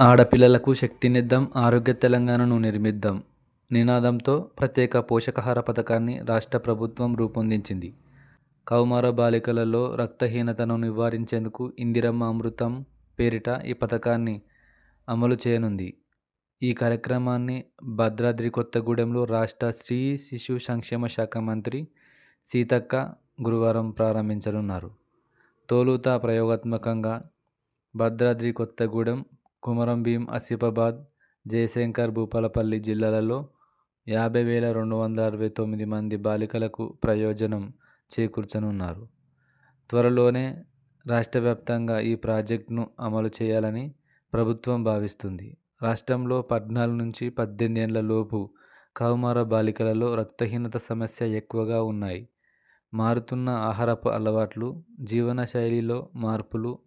ఆడపిల్లలకు శక్తినిద్దాం ఆరోగ్య తెలంగాణను నిర్మిద్దాం నినాదంతో ప్రత్యేక పోషకాహార పథకాన్ని రాష్ట్ర ప్రభుత్వం రూపొందించింది. కౌమార బాలికలలో రక్తహీనతను నివారించేందుకు ఇందిరమ్మ అమృతం పేరిట ఈ పథకాన్ని అమలు చేయనుంది. ఈ కార్యక్రమాన్ని భద్రాద్రి కొత్తగూడెంలో రాష్ట్ర స్త్రీ శిశు సంక్షేమ శాఖ మంత్రి సీతక్క గురువారం ప్రారంభించనున్నారు. తోలుత ప్రయోగాత్మకంగా భద్రాద్రి కొత్తగూడెం కొమరంభీం ఆసిఫాబాద్ జయశంకర్ భూపాలపల్లి జిల్లాలలో యాభై వేల రెండు వందల అరవై తొమ్మిది మంది బాలికలకు ప్రయోజనం చేకూర్చనున్నారు. త్వరలోనే రాష్ట్ర వ్యాప్తంగా ఈ ప్రాజెక్టును అమలు చేయాలని ప్రభుత్వం భావిస్తుంది. రాష్ట్రంలో పద్నాలుగు నుంచి పద్దెనిమిది ఏళ్ళ లోపు కౌమార బాలికలలో రక్తహీనత సమస్య ఎక్కువగా ఉన్నాయి. మారుతున్న ఆహారపు అలవాట్లు జీవనశైలిలో మార్పులు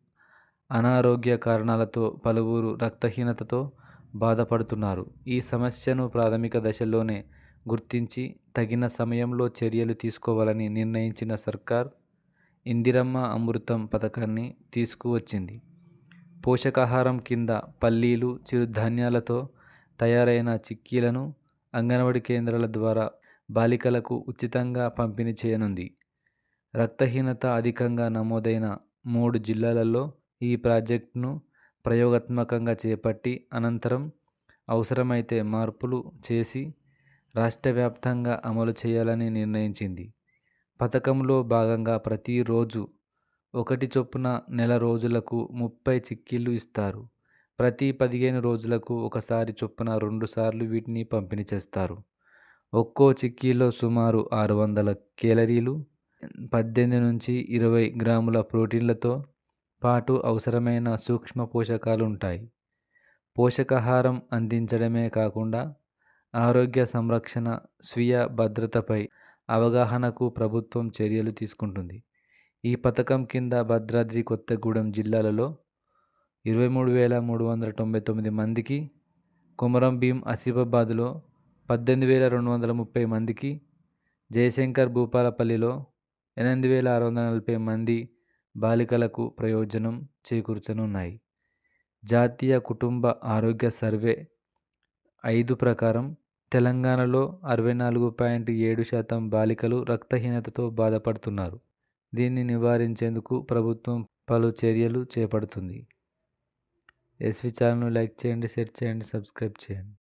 అనారోగ్య కారణాలతో పలువురు రక్తహీనతతో బాధపడుతున్నారు. ఈ సమస్యను ప్రాథమిక దశలోనే గుర్తించి తగిన సమయంలో చర్యలు తీసుకోవాలని నిర్ణయించిన సర్కార్ ఇందిరమ్మ అమృతం పథకాన్ని తీసుకువచ్చింది. పోషకాహారం కింద పల్లీలు చిరుధాన్యాలతో తయారైన చిక్కీలను అంగన్వాడీ కేంద్రాల ద్వారా బాలికలకు ఉచితంగా పంపిణీ చేయనుంది. రక్తహీనత అధికంగా నమోదైన మూడు జిల్లాలలో ఈ ప్రాజెక్టును ప్రయోగాత్మకంగా చేపట్టి అనంతరం అవసరమైతే మార్పులు చేసి రాష్ట్ర వ్యాప్తంగా అమలు చేయాలని నిర్ణయించింది. పథకంలో భాగంగా ప్రతిరోజు ఒకటి చొప్పున నెల రోజులకు ముప్పై చిక్కీలు ఇస్తారు. ప్రతి పదిహేను రోజులకు ఒకసారి చొప్పున రెండుసార్లు వీటిని పంపిణీ చేస్తారు. ఒక్కో చిక్కీలో సుమారు ఆరు వందల కేలరీలు పద్దెనిమిది నుంచి ఇరవై గ్రాముల ప్రోటీన్లతో పాటు అవసరమైన సూక్ష్మ పోషకాలు ఉంటాయి పోషకాహారం అందించడమే కాకుండా ఆరోగ్య సంరక్షణ స్వీయ భద్రతపై అవగాహనకు ప్రభుత్వం చర్యలు తీసుకుంటుంది. ఈ పథకం కింద భద్రాద్రి కొత్తగూడెం జిల్లాలలో ఇరవై మూడు వేల మూడు వందల తొంభై తొమ్మిది మందికి కొమరం భీం ఆసిఫాబాద్లో పద్దెనిమిది వేల రెండు వందల ముప్పై మందికి జయశంకర్ భూపాలపల్లిలో ఎనిమిది వేల ఆరు వందల నలభై మంది బాలికలకు ప్రయోజనం చేకూర్చనున్నాయి. జాతీయ కుటుంబ ఆరోగ్య సర్వే ఐదు ప్రకారం తెలంగాణలో అరవై నాలుగు పాయింట్ ఏడు శాతం బాలికలు రక్తహీనతతో బాధపడుతున్నారు. దీన్ని నివారించేందుకు ప్రభుత్వం పలు చర్యలు చేపడుతుంది. ఎస్వి ఛానల్ను లైక్ చేయండి షేర్ చేయండి సబ్స్క్రైబ్ చేయండి.